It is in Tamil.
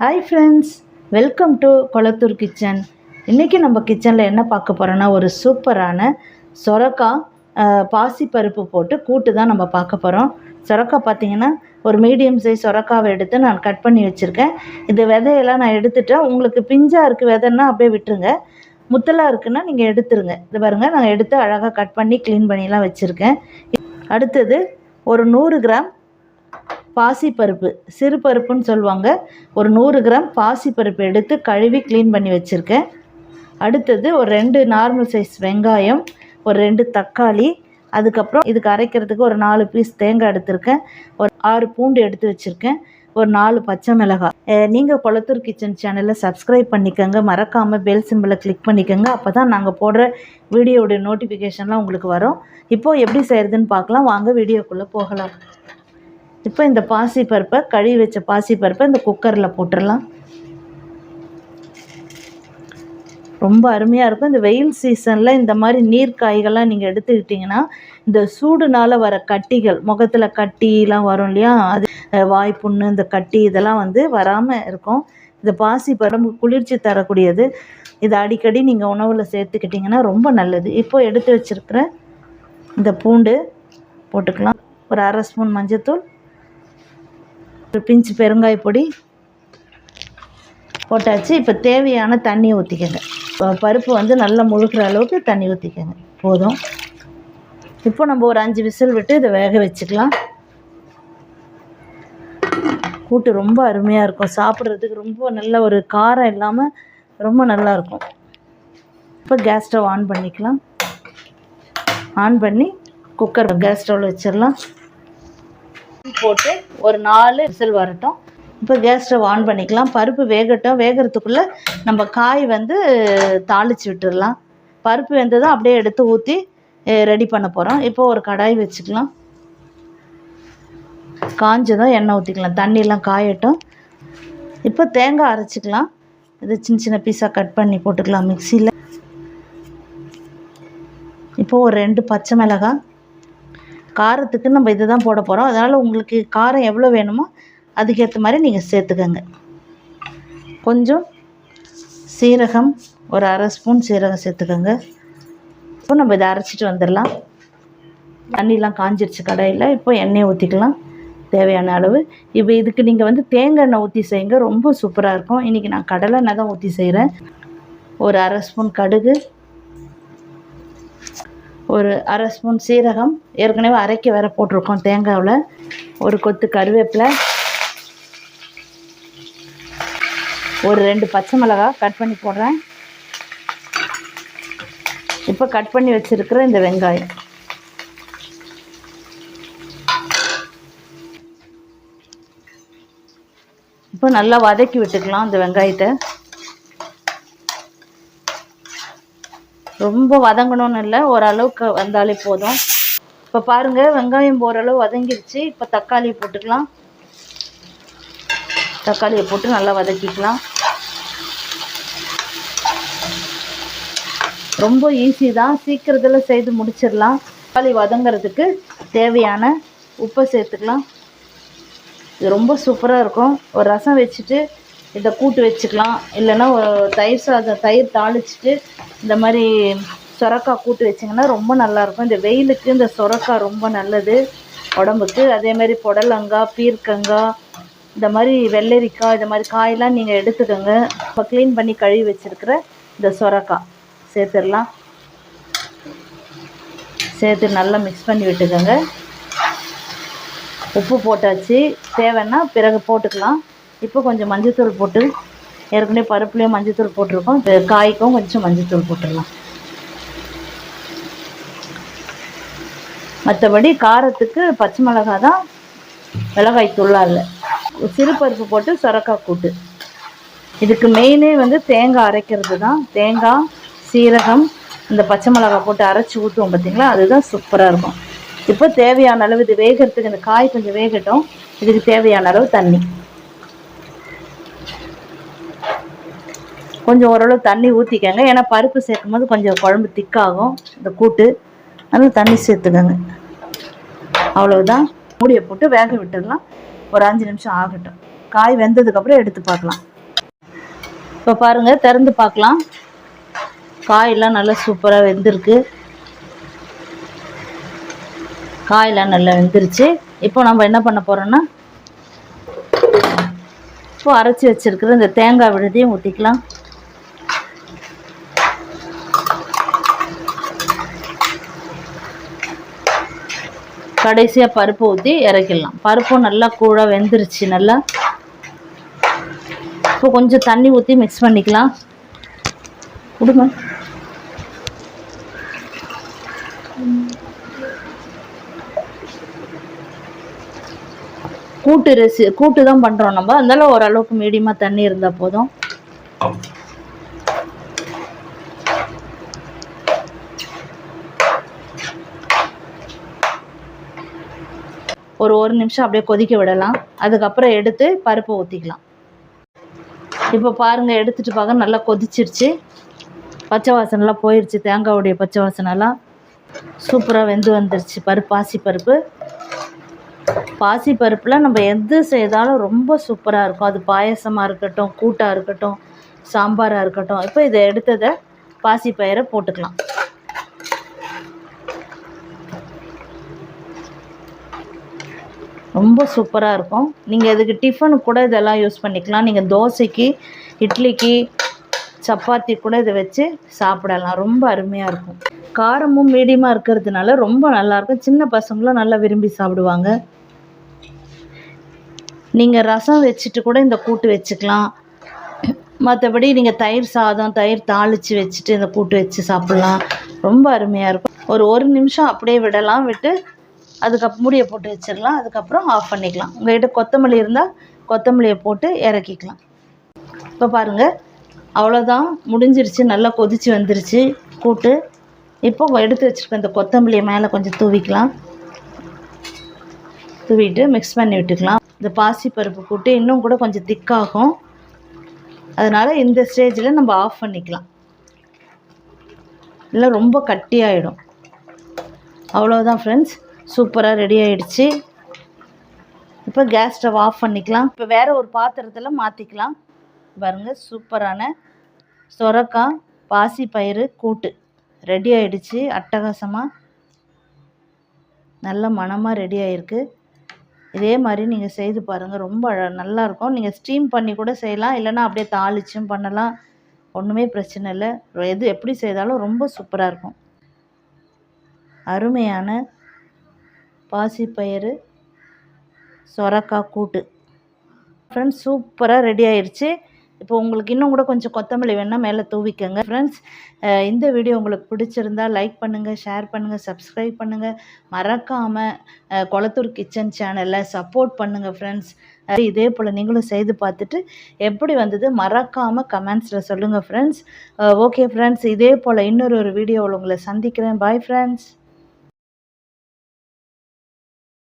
Hi friends welcome to Kolathur kitchen இன்றைக்கி நம்ம கிச்சனில் என்ன பார்க்க போகிறோன்னா ஒரு சூப்பரான சொரக்காய் பாசிப்பருப்பு போட்டு கூட்டு தான் நம்ம பார்க்க போகிறோம் சொரக்காய் பார்த்தீங்கன்னா ஒரு மீடியம் சைஸ் சொரக்காவை எடுத்து நான் கட் பண்ணி வச்சுருக்கேன். இந்த விதையெல்லாம் நான் எடுத்துட்டேன் உங்களுக்கு பிஞ்சாக இருக்குது விதைன்னா அப்படியே விட்டுருங்க. முத்தலாக இருக்குன்னா நீங்கள் எடுத்துருங்க. இது பாருங்கள் நான் எடுத்து அழகாக கட் பண்ணி க்ளீன் பண்ணிலாம் வச்சுருக்கேன். அடுத்தது ஒரு நூறு கிராம் பாசிப்பருப்பு சிறு பருப்புன்னு சொல்லுவாங்க. ஒரு நூறு கிராம் பாசிப்பருப்பு எடுத்து கழுவி க்ளீன் பண்ணி வச்சுருக்கேன். அடுத்தது ஒரு ரெண்டு நார்மல் சைஸ் வெங்காயம் ஒரு ரெண்டு தக்காளி அதுக்கப்புறம் இதுக்கு அரைக்கிறதுக்கு ஒரு நாலு பீஸ் தேங்காய் எடுத்திருக்கேன். ஒரு ஆறு பூண்டு எடுத்து வச்சுருக்கேன். ஒரு நாலு பச்சை மிளகாய். நீங்கள் கொளத்தூர் கிச்சன் சேனலை சப்ஸ்கிரைப் பண்ணிக்கோங்க. மறக்காமல் பெல் சிம்பிளை கிளிக் பண்ணிக்கோங்க. அப்போ தான் நாங்கள் போடுற வீடியோடைய நோட்டிஃபிகேஷன்லாம் உங்களுக்கு வரும். இப்போது எப்படி செய்கிறதுன்னு பார்க்கலாம். வாங்க வீடியோக்குள்ளே போகலாம். இப்போ இந்த பாசி பருப்பை கழுவி வச்ச பாசி பருப்பை இந்த குக்கரில் போட்டுடலாம். ரொம்ப அருமையாக இருக்கும். இந்த வெயில் சீசனில் இந்த மாதிரி நீர் காய்கள்லாம் நீங்கள் எடுத்துக்கிட்டிங்கன்னா இந்த சூடுனால் வர கட்டிகள் முகத்தில் கட்டிலாம் வரும் இல்லையா? அது வாய்ப்புண்ணு இந்த கட்டி இதெல்லாம் வந்து வராமல் இருக்கும். இந்த பாசி பருப்பு குளிர்ச்சி தரக்கூடியது. இதை அடிக்கடி நீங்கள் உணவில் சேர்த்துக்கிட்டிங்கன்னா ரொம்ப நல்லது. இப்போ எடுத்து வச்சுருக்கிற இந்த பூண்டு போட்டுக்கலாம். ஒரு அரை ஸ்பூன் மஞ்சத்தூள் ஒரு பிஞ்சு பெருங்காய பொடி போட்டாச்சு. இப்போ தேவையான தண்ணி ஊற்றிக்கங்க பருப்பு வந்து நல்லா முழுகிற அளவுக்கு தண்ணி ஊற்றிக்கங்க போதும். இப்போ நம்ம ஒரு அஞ்சு விசில் விட்டு இதை வேக வச்சுக்கலாம். கூட்டு ரொம்ப அருமையாக இருக்கும். சாப்பிட்றதுக்கு ரொம்ப நல்ல ஒரு காரம் இல்லாமல் ரொம்ப நல்லாயிருக்கும் இப்போ கேஸ் ஸ்டவ் ஆன் பண்ணிக்கலாம். ஆன் பண்ணி குக்கர் கேஸ் ஸ்டவ்வில் வச்சிடலாம். போட்டு ஒரு நாலு விசில் வரட்டும். இப்போ கேஸ் ஸ்டவ் ஆன் பண்ணிக்கலாம். பருப்பு வேகட்டும். வேகிறதுக்குள்ளே நம்ம காய் வந்து தாளித்து விட்டுடலாம் பருப்பு வெந்ததும் அப்படியே எடுத்து ஊற்றி ரெடி பண்ண போகிறோம் இப்போ ஒரு கடாய் வச்சுக்கலாம். காஞ்சதும் எண்ணெய் ஊற்றிக்கலாம் தண்ணியெலாம் காயட்டும். இப்போ தேங்காய் அரைச்சிக்கலாம். இது சின்ன சின்ன பீஸாக கட் பண்ணி போட்டுக்கலாம் மிக்சியில். இப்போது ஒரு ரெண்டு பச்சை மிளகாய். காரத்துக்கு நம்ம இதை தான் போட போகிறோம் அதனால் உங்களுக்கு காரம் எவ்வளோ வேணுமோ அதுக்கேற்ற மாதிரி நீங்கள் சேர்த்துக்கோங்க. கொஞ்சம் சீரகம் ஒரு அரை ஸ்பூன் சீரகம் சேர்த்துக்கோங்க. இப்போ நம்ம இதை அரைச்சிட்டு வந்துடலாம். தண்ணிலாம் காஞ்சிருச்சு கடையில். இப்போ எண்ணெயை ஊற்றிக்கலாம் தேவையான அளவு. இப்போ இதுக்கு நீங்கள் வந்து தேங்காய் எண்ணெய் ஊற்றி செய்யுங்க. ரொம்ப சூப்பராக இருக்கும். இன்றைக்கி நான் கடலை எண்ணெய் தான் ஊற்றி செய்கிறேன் ஒரு அரை ஸ்பூன் கடுகு ஒரு அரை ஸ்பூன் சீரகம் ஏற்கனவே அரைக்க வேற போட்டிருக்கோம் தேங்காவில் ஒரு கொத்து கருவேப்பிலை ஒரு ரெண்டு பச்சை மிளகாய் கட் பண்ணி போடுறேன். இப்போ கட் பண்ணி வச்சுருக்கிற இந்த வெங்காயம். இப்போ நல்லா வதக்கி விட்டுக்கலாம் இந்த வெங்காயத்தை. ரொம்ப வதங்கணும்னு இல்லை ஓரளவுக்கு வந்தாலே போதும். இப்போ பாருங்கள் வெங்காயம் ஓரளவு வதங்கிருச்சு. இப்போ தக்காளியை போட்டுக்கலாம். தக்காளியை போட்டு நல்லா வதக்கிக்கலாம். ரொம்ப ஈஸி தான். சீக்கிரத்தில் செய்து முடிச்சிடலாம். தக்காளி வதங்கிறதுக்கு தேவையான உப்பை சேர்த்துக்கலாம். இது ரொம்ப சூப்பராக இருக்கும். ஒரு ரசம் வச்சுட்டு இதை கூட்டு வச்சுக்கலாம். இல்லைன்னா தயிர் சாதம் தயிர் தாளிச்சிட்டு இந்த மாதிரி சொரக்காய் கூட்டு வச்சிங்கன்னா ரொம்ப நல்லாயிருக்கும் இந்த வெயிலுக்கு இந்த சொரக்காய் ரொம்ப நல்லது உடம்புக்கு. அதே மாதிரி புடலங்காய் பீர்க்கங்காய் இந்த மாதிரி வெள்ளரிக்காய் இந்த மாதிரி காயெல்லாம் நீங்கள் எடுத்துக்கோங்க. இப்போ க்ளீன் பண்ணி கழுவி வச்சுருக்கிற இந்த சொரக்காய் சேர்த்துடலாம். சேர்த்து நல்லா மிக்ஸ் பண்ணி விட்டுக்கோங்க. உப்பு போட்டாச்சு. தேவைன்னா பிறகு போட்டுக்கலாம். இப்போ கொஞ்சம் மஞ்சள்தூள் போட்டு ஏற்கனவே பருப்புலேயும் மஞ்சள்தூள் போட்டிருக்கோம். இப்போ காய்க்கும் கொஞ்சம் மஞ்சள்தூள் போட்டுடலாம். மற்றபடி காரத்துக்கு பச்சை மிளகா தான் மிளகாய் தூளாக இல்லை. சிறு பருப்பு போட்டு சுரக்காய் கூட்டு. இதுக்கு மெயினே வந்து தேங்காய் அரைக்கிறது தான். தேங்காய் சீரகம் இந்த பச்சை மிளகாய் போட்டு அரைச்சி ஊற்றுவோம் பார்த்தீங்களா? அதுதான் சூப்பராக இருக்கும். இப்போ தேவையான அளவு இது வேகிறதுக்கு இந்த காய் கொஞ்சம் வேகட்டும். இதுக்கு தேவையான அளவு தண்ணி. கொஞ்சம் ஓரளவு தண்ணி ஊற்றிக்கங்க ஏன்னா பருப்பு சேர்க்கும் போது கொஞ்சம் குழம்பு திக்காகும். இந்த கூட்டு. அதனால் தண்ணி சேர்த்துக்கோங்க. அவ்வளவுதான். மூடியை போட்டு வேக விட்டுடலாம். ஒரு அஞ்சு நிமிஷம் ஆகட்டும். காய் வெந்ததுக்கப்புறம் எடுத்து பார்க்கலாம். இப்போ பாருங்கள் திறந்து பார்க்கலாம். காயெல்லாம் நல்லா சூப்பராக வெந்திருக்கு. காயெல்லாம் நல்லா வெந்துருச்சு. இப்போ நம்ம என்ன பண்ண போகிறோன்னா இப்போ அரைச்சி வச்சிருக்கிற இந்த தேங்காய் விழுதையும் ஊற்றிக்கலாம் கடைசியாக பருப்பு ஊற்றி இறக்கிடலாம். பருப்பும் நல்லா கூட வெந்துருச்சு நல்லா. இப்போ கொஞ்சம் தண்ணி ஊற்றி மிக்ஸ் பண்ணிக்கலாம். கொடுங்க. கூட்டு ரெசி கூட்டு தான் பண்ணுறோம் நம்ம. அதனால ஓரளவுக்கு மீடியமாக தண்ணி இருந்தால் போதும். ஒரு ஒரு நிமிஷம் அப்படியே கொதிக்க விடலாம். அதுக்கப்புறம் எடுத்து பருப்பை ஊற்றிக்கலாம் இப்போ பாருங்கள் எடுத்துட்டு பார்க்க நல்லா கொதிச்சிருச்சு. பச்சை வாசனைலாம் போயிடுச்சு தேங்காவுடைய பச்சை வாசனைலாம் சூப்பராக வெந்து வந்துருச்சு. பருப்பு பாசி பருப்பு. பாசி பருப்பில் நம்ம எது செய்தாலும் ரொம்ப சூப்பராக இருக்கும். அது பாயசமாக இருக்கட்டும் கூட்டாக இருக்கட்டும் சாம்பாராக இருக்கட்டும். இப்போ இதை எடுத்ததை பாசி பயிரை போட்டுக்கலாம். ரொம்ப சூப்பராக இருக்கும். நீங்கள் இதுக்கு டிஃபனுக்கு கூட இதெல்லாம் யூஸ் பண்ணிக்கலாம். நீங்கள் தோசைக்கு இட்லிக்கு சப்பாத்தி கூட இதை வச்சு சாப்பிடலாம். ரொம்ப அருமையாக இருக்கும். காரமும் மீடியமாக இருக்கிறதுனால ரொம்ப நல்லாயிருக்கும் சின்ன பசங்களும் நல்லா விரும்பி சாப்பிடுவாங்க. நீங்கள் ரசம் வச்சுட்டு கூட இந்த கூட்டு வச்சுக்கலாம். மற்றபடி நீங்கள் தயிர் சாதம் தயிர் தாளித்து வச்சுட்டு இந்த கூட்டு வச்சு சாப்பிட்லாம். ரொம்ப அருமையாக இருக்கும். ஒரு ஒரு நிமிஷம் அப்படியே விடலாம். விட்டு அதுக்கப்புறம் மூடியை போட்டு வச்சிடலாம் அதுக்கப்புறம் ஆஃப் பண்ணிக்கலாம். உங்கள்கிட்ட கொத்தமல்லி இருந்தால் கொத்தமல்லியை போட்டு இறக்கிக்கலாம். இப்போ பாருங்கள் அவ்வளோதான் முடிஞ்சிருச்சு. நல்லா கொதிச்சு வந்துருச்சு. கூட்டு. இப்போ எடுத்து வச்சுருக்க இந்த கொத்தமல்லியை மேலே கொஞ்சம் தூவிக்கலாம். தூவிட்டு மிக்ஸ் பண்ணி விட்டுக்கலாம். இந்த பாசிப்பருப்பு கூட்டு இன்னும் கூட கொஞ்சம் திக்காகும். அதனால் இந்த ஸ்டேஜில் நம்ம ஆஃப் பண்ணிக்கலாம். இல்லை ரொம்ப கட்டியாயிடும். அவ்வளோதான் ஃப்ரெண்ட்ஸ் சூப்பராக ரெடி ஆகிடுச்சு இப்போ கேஸ் ஸ்டவ் ஆஃப் பண்ணிக்கலாம். இப்போ வேறு ஒரு பாத்திரத்தில் மாற்றிக்கலாம் பாருங்கள் சூப்பரான சொரக்காய் பாசி பயிறு கூட்டு. ரெடி ஆகிடுச்சு அட்டகாசமாக நல்ல மணமாக ரெடி ஆகிருக்கு இதே மாதிரி நீங்கள் செய்து பாருங்கள் ரொம்ப அழ- நீங்கள் ஸ்டீம் பண்ணி கூட செய்யலாம் இல்லைன்னா அப்படியே தாளிச்சும் பண்ணலாம். ஒன்றுமே பிரச்சனை இல்லை. எது எப்படி செய்தாலும் ரொம்ப சூப்பராக இருக்கும். அருமையான பாசிப்பயிறு சொரக்காய் கூட்டு. ஃப்ரெண்ட்ஸ் சூப்பராக ரெடி ஆயிடுச்சு இப்போ உங்களுக்கு இன்னும் கூட கொஞ்சம் கொத்தமல்லி வேணால் மேலே தூவிக்கோங்க. ஃப்ரெண்ட்ஸ் இந்த வீடியோ உங்களுக்கு பிடிச்சிருந்தா லைக் பண்ணுங்கள் ஷேர் பண்ணுங்கள் சப்ஸ்கிரைப் பண்ணுங்கள் மறக்காமல் கொளத்தூர் கிச்சன் சேனலை சப்போர்ட் பண்ணுங்கள் ஃப்ரெண்ட்ஸ் இதே போல் நீங்களும் செய்து பார்த்துட்டு எப்படி வந்தது மறக்காமல் கமெண்ட்ஸில் சொல்லுங்கள் ஃப்ரெண்ட்ஸ் ஓகே ஃப்ரெண்ட்ஸ் இதே போல் இன்னொரு ஒரு வீடியோவில் உங்களை சந்திக்கிறேன். Bye friends